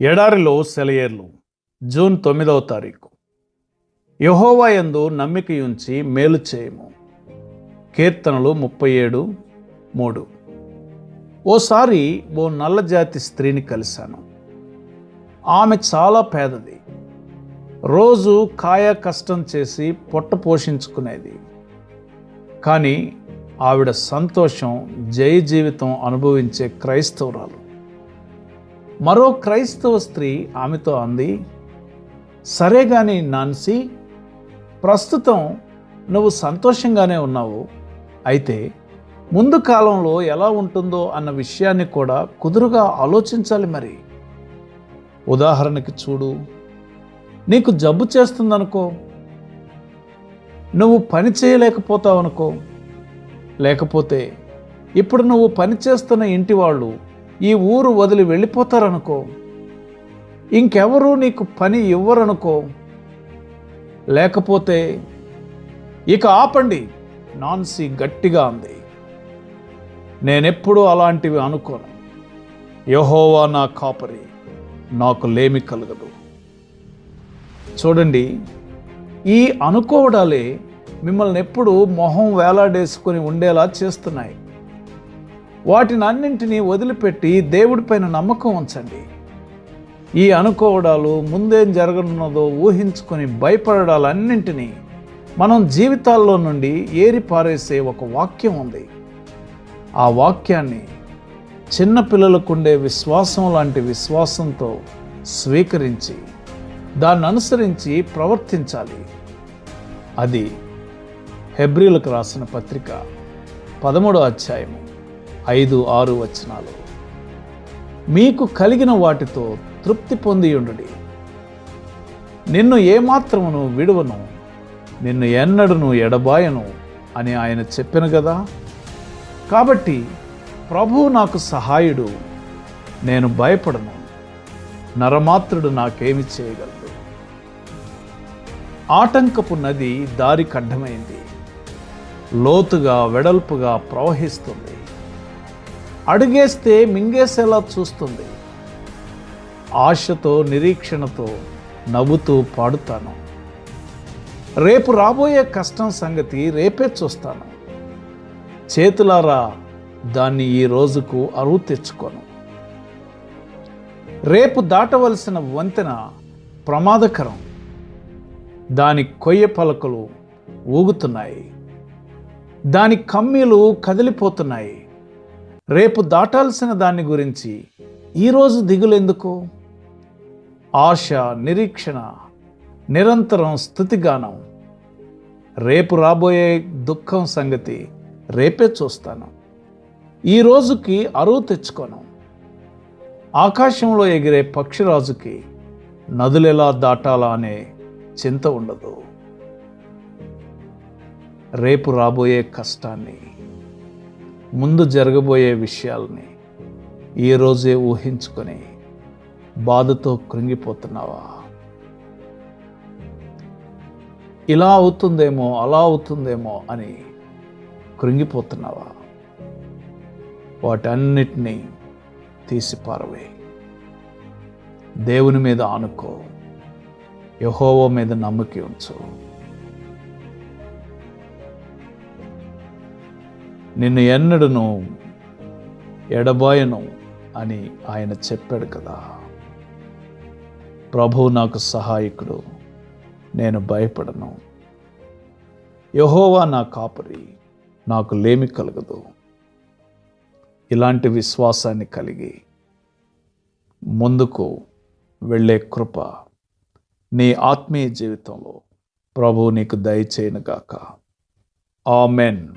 ఎడారిలో సెలయేర్లు. జూన్ తొమ్మిదవ తారీఖు. యహోవా యందు నమ్మికయుంచి మేలు చేయము. కీర్తనలు ముప్పై ఏడు మూడు. ఓసారి ఓ నల్లజాతి స్త్రీని కలిశాను. ఆమె చాలా పేదది. రోజు కాయ కష్టం చేసి పొట్ట పోషించుకునేది. కానీ ఆవిడ సంతోషం జయ జీవితం అనుభవించే క్రైస్తవురాలు. మరో క్రైస్తవ స్త్రీ ఆమెతో అంది సరే కానీ నాన్సీ ప్రస్తుతం నువ్వు సంతోషంగానే ఉన్నావు. అయితే ముందు కాలంలో ఎలా ఉంటుందో అన్న విషయాన్ని కూడా కుదురుగా ఆలోచించాలి మరి. ఉదాహరణకి చూడు నీకు జబ్బు చేస్తుందనుకో నువ్వు పని చేయలేకపోతావు అనుకో లేకపోతే ఇప్పుడు నువ్వు పని చేస్తున్న ఇంటి వాళ్ళు ఈ ఊరు వదిలి వెళ్ళిపోతారనుకో. ఇంకెవరూ నీకు పని ఇవ్వరనుకో. లేకపోతే ఇక ఆపండి. నాన్సీ గట్టిగా అంది. నేనెప్పుడూ అలాంటివి అనుకోను. యహోవా నా కాపరి నాకు లేమి కలగదు. చూడండి ఈ అనుకోవడాలే మిమ్మల్ని ఎప్పుడు మొహం వేలాడేసుకొని ఉండేలా చేస్తున్నాయి. వాటిని అన్నింటినీ వదిలిపెట్టి దేవుడిపైన నమ్మకం ఉంచండి. ఈ అనుకోవడాలు ముందేం జరగనున్నదో ఊహించుకొని భయపడడాలన్నింటినీ మనం జీవితాల్లో నుండి ఏరి పారేసే ఒక వాక్యం ఉంది. ఆ వాక్యాన్ని చిన్నపిల్లలకుండే విశ్వాసం లాంటి విశ్వాసంతో స్వీకరించి దాన్ని అనుసరించి ప్రవర్తించాలి. అది హెబ్రిలకు రాసిన పత్రిక పదమూడో అధ్యాయము. ఐదు ఆరు వచనాలు. మీకు కలిగిన వాటితో తృప్తి పొంది నిన్ను ఏమాత్రమును విడువను నిన్ను ఎన్నడును ఎడబాయను అని ఆయన చెప్పిన కదా కాబట్టి ప్రభువు నాకు సహాయుడు నేను భయపడను నరమాత్రుడు నాకేమి చేయగలడు? ఆటంకపు నది దారి కడ్డమైంది లోతుగా వెడల్పుగా ప్రవహిస్తుంది. అడుగేస్తే మింగేసేలా చూస్తుంది. ఆశతో నిరీక్షణతో నవ్వుతూ పాడుతాను. రేపు రాబోయే కష్టం సంగతి రేపే చూస్తాను. చేతులారా దాన్ని ఈ రోజుకు అరువు తెచ్చుకోను. రేపు దాటవలసిన వంతెన ప్రమాదకరం. దాని కొయ్య పలకలు ఊగుతున్నాయి. దాని కమ్మీలు కదిలిపోతున్నాయి. రేపు దాటాల్సిన దాన్ని గురించి ఈరోజు దిగులెందుకు ఆశ నిరీక్షణ నిరంతరం స్థుతిగానం. రేపు రాబోయే దుఃఖం సంగతి రేపే చూస్తాను. ఈ రోజుకి అరువు తెచ్చుకోను. ఆకాశంలో ఎగిరే పక్షిరాజుకి నదులెలా దాటాలా అనే చింత ఉండదు. రేపు రాబోయే కష్టాన్ని ముందు జరగబోయే విషయాల్ని ఈరోజే ఊహించుకొని బాధతో కృంగిపోతున్నావా? ఇలా అవుతుందేమో అలా అవుతుందేమో అని కృంగిపోతున్నావా? వాటన్నిటినీ తీసి పారవే దేవుని మీద ఆనుకో. యహోవో మీద నమ్మకి ఉంచు. నిన్ను ఎన్నడను ఎడబాయను అని ఆయన చెప్పాడు కదా. ప్రభువు నాకు సహాయకుడు నేను భయపడను. యహోవా నా కాపరి నాకు లేమి కలగదు. ఇలాంటి విశ్వాసాన్ని కలిగి ముందుకు వెళ్ళే కృప నీ ఆత్మీయ జీవితంలో ప్రభు నీకు దయచేయనుగాక. ఆమెన్.